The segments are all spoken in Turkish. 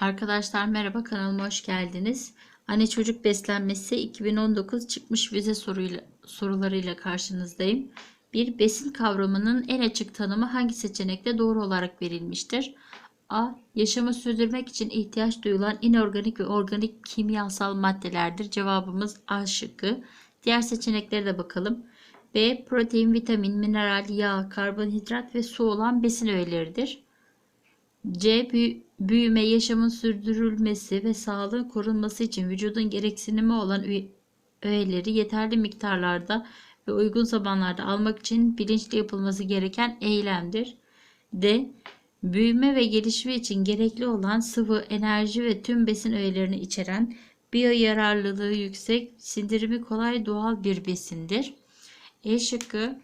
Arkadaşlar merhaba kanalıma hoş geldiniz. Anne çocuk beslenmesi 2019 çıkmış vize soruyla, sorularıyla karşınızdayım. Bir besin kavramının en açık tanımı hangi seçenekte doğru olarak verilmiştir? A. Yaşamı sürdürmek için ihtiyaç duyulan inorganik ve organik kimyasal maddelerdir. Cevabımız A şıkkı. Diğer seçeneklere de bakalım. B. Protein, vitamin, mineral, yağ, karbonhidrat ve su olan besin öğeleridir. C. Büy- büyüme, yaşamın sürdürülmesi ve sağlığın korunması için vücudun gereksinimi olan öğeleri yeterli miktarlarda ve uygun zamanlarda almak için bilinçli yapılması gereken eylemdir. D. Büyüme ve gelişme için gerekli olan sıvı, enerji ve tüm besin öğelerini içeren biyo yararlılığı yüksek, sindirimi kolay doğal bir besindir. E şıkkı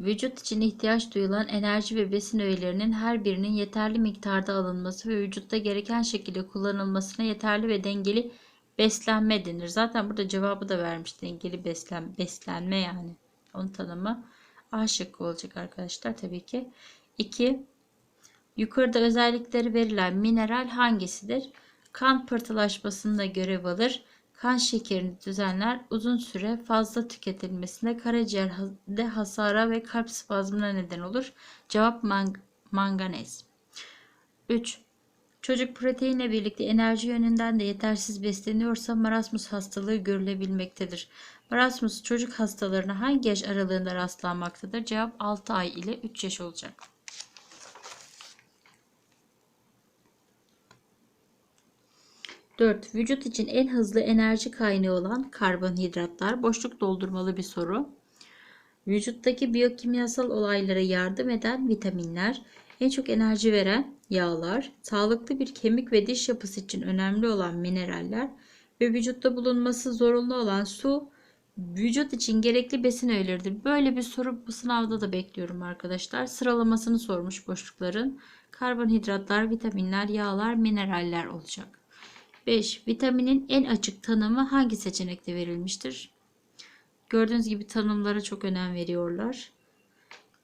Vücut için ihtiyaç duyulan enerji ve besin öğelerinin her birinin yeterli miktarda alınması ve vücutta gereken şekilde kullanılmasına yeterli ve dengeli beslenme denir. Zaten burada cevabı da vermiş. Dengeli beslen beslenme yani. Onun tanımı A şıkkı olacak arkadaşlar tabii ki. 2. Yukarıda özellikleri verilen mineral hangisidir? Kan pıhtılaşmasında görev alır kan şekerini düzenler, uzun süre fazla tüketilmesinde karaciğerde hasara ve kalp spazmına neden olur. Cevap mang manganez. 3. Çocuk proteinle birlikte enerji yönünden de yetersiz besleniyorsa marasmus hastalığı görülebilmektedir. Marasmus çocuk hastalarına hangi yaş aralığında rastlanmaktadır? Cevap 6 ay ile 3 yaş olacak. 4. Vücut için en hızlı enerji kaynağı olan karbonhidratlar. Boşluk doldurmalı bir soru. Vücuttaki biyokimyasal olaylara yardım eden vitaminler, en çok enerji veren yağlar, sağlıklı bir kemik ve diş yapısı için önemli olan mineraller ve vücutta bulunması zorunlu olan su, vücut için gerekli besin öğeleridir. Böyle bir soru bu sınavda da bekliyorum arkadaşlar. Sıralamasını sormuş boşlukların. Karbonhidratlar, vitaminler, yağlar, mineraller olacak. 5. Vitaminin en açık tanımı hangi seçenekte verilmiştir? Gördüğünüz gibi tanımlara çok önem veriyorlar.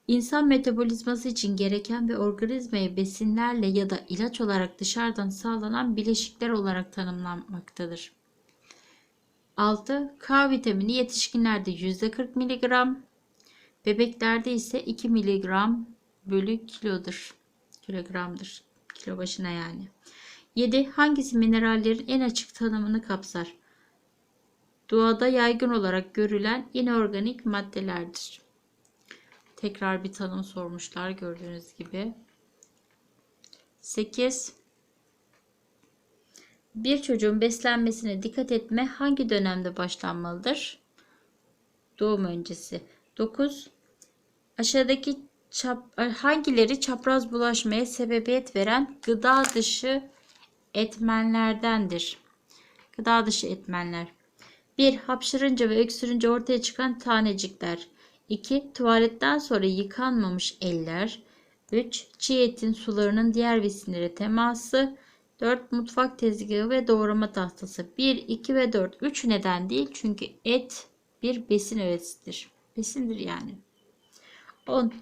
İnsan metabolizması için gereken ve organizmaya besinlerle ya da ilaç olarak dışarıdan sağlanan bileşikler olarak tanımlanmaktadır. 6. K vitamini yetişkinlerde %40 mg, bebeklerde ise 2 mg bölü kilodur. Kilogramdır. Kilo başına yani. 7. Hangisi minerallerin en açık tanımını kapsar? Doğada yaygın olarak görülen inorganik maddelerdir. Tekrar bir tanım sormuşlar gördüğünüz gibi. 8. Bir çocuğun beslenmesine dikkat etme hangi dönemde başlanmalıdır? Doğum öncesi. 9. Aşağıdaki çap, hangileri çapraz bulaşmaya sebebiyet veren gıda dışı etmenlerdendir. Gıda dışı etmenler. 1. Hapşırınca ve öksürünce ortaya çıkan tanecikler. 2. Tuvaletten sonra yıkanmamış eller. 3. Çiğ etin sularının diğer besinlere teması. 4. Mutfak tezgahı ve doğrama tahtası. 1, 2 ve 4. 3 neden değil çünkü et bir besin öğesidir. Besindir yani. 10.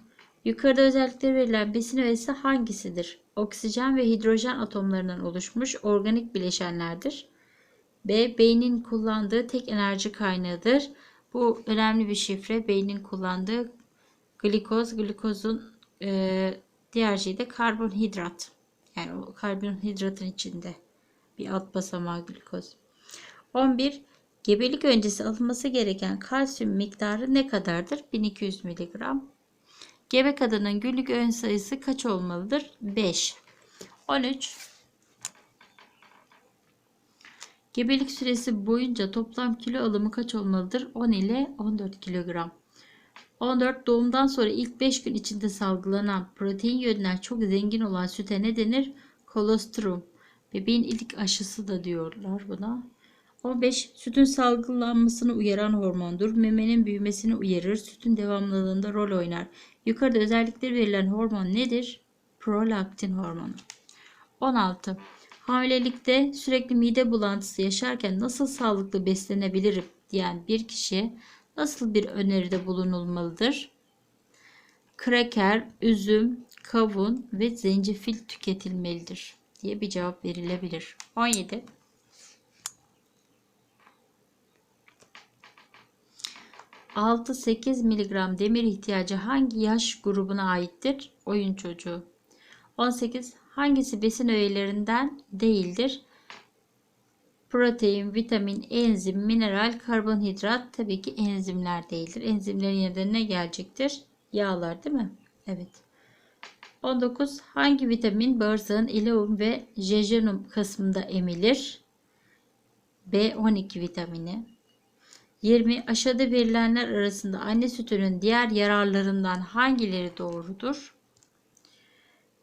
Yukarıda özellikleri verilen besin öğesi hangisidir? Oksijen ve hidrojen atomlarından oluşmuş organik bileşenlerdir. B. Beynin kullandığı tek enerji kaynağıdır. Bu önemli bir şifre. Beynin kullandığı glikoz, glikozun e, diğer şey de karbonhidrat. Yani o karbonhidratın içinde bir alt basamağı glikoz. 11. Gebelik öncesi alınması gereken kalsiyum miktarı ne kadardır? 1200 mg. Gebe kadının günlük öğün sayısı kaç olmalıdır? 5. 13. Gebelik süresi boyunca toplam kilo alımı kaç olmalıdır? 10 ile 14 kilogram. 14 doğumdan sonra ilk 5 gün içinde salgılanan protein yönünden çok zengin olan süte ne denir? Kolostrum. Bebeğin ilk aşısı da diyorlar buna. 15. Sütün salgılanmasını uyaran hormondur. Memenin büyümesini uyarır. Sütün devamlılığında rol oynar. Yukarıda özellikleri verilen hormon nedir? Prolaktin hormonu. 16. Hamilelikte sürekli mide bulantısı yaşarken nasıl sağlıklı beslenebilirim diyen bir kişi nasıl bir öneride bulunulmalıdır? Kraker, üzüm, kavun ve zencefil tüketilmelidir diye bir cevap verilebilir. 17. Altı 8 miligram demir ihtiyacı hangi yaş grubuna aittir? Oyun çocuğu. 18. Hangisi besin öğelerinden değildir? Protein, vitamin, enzim, mineral, karbonhidrat tabii ki enzimler değildir. Enzimlerin yerine ne gelecektir? Yağlar değil mi? Evet. 19. Hangi vitamin bağırsağın ileum ve jejunum kısmında emilir? B12 vitamini. 20. Aşağıda verilenler arasında anne sütünün diğer yararlarından hangileri doğrudur?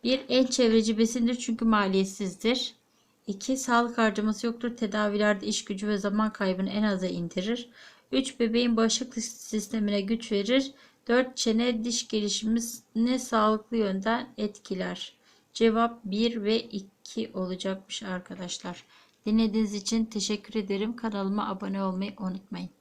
1. En çevreci besindir çünkü maliyetsizdir. 2. Sağlık harcaması yoktur. Tedavilerde iş gücü ve zaman kaybını en aza indirir. 3. Bebeğin bağışıklık sistemine güç verir. 4. Çene diş gelişimini sağlıklı yönden etkiler. Cevap 1 ve 2 olacakmış arkadaşlar. Dinlediğiniz için teşekkür ederim. Kanalıma abone olmayı unutmayın.